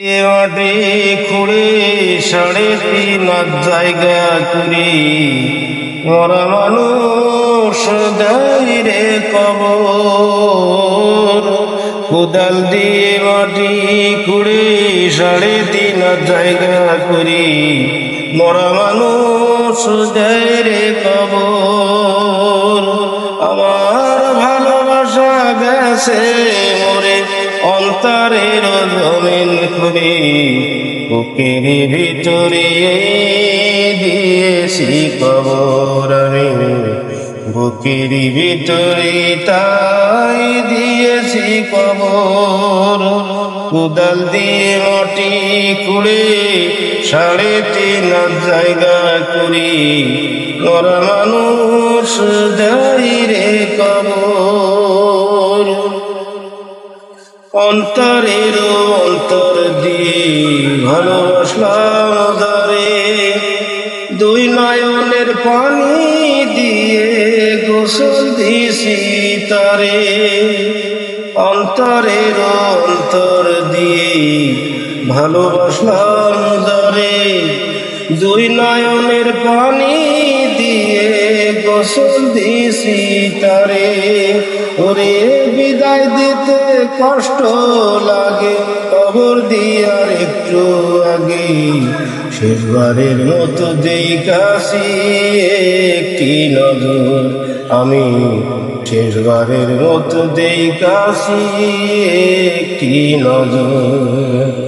এ মাটি খুঁড়ে সাড়ে তিন জায়গা করি। মরা মানুষ রে কবর। কোদাল দিয়ে মাটি খুঁড়ে সাড়ে তিন জায়গা করি। মরা মানুষ রে কবর। আমার ভালোবাসা গেছে মরে অন্তরের জমিন খুঁড়ে বুকের ভিতরে দিয়েছি কবর আমি। বুকের ভিতরে তাই দিয়েছি কবর। কোদাল দিয়ে মাটি কুড়ে সাড়ে তিন জায়গা করি। মরা মানুষ যাই রে অন্তরের অন্তর দিয়ে ভালোবাসলাম দুই নয়নের পানি দিয়ে গোসল দিছি তারে। অন্তরের অন্তর দিয়ে ভালোবাসলাম ধরে। দুই নয়নের পানি দিয়ে গোসল দিছি তারে। ওরে বিদায় দিতে কষ্ট লাগে, কবর দিয়ার একটু আগে। শেষবারের মতো দেই কাশি, একটি নজর আমি। শেষবারের মতো দেই কাশি, একটি নজর।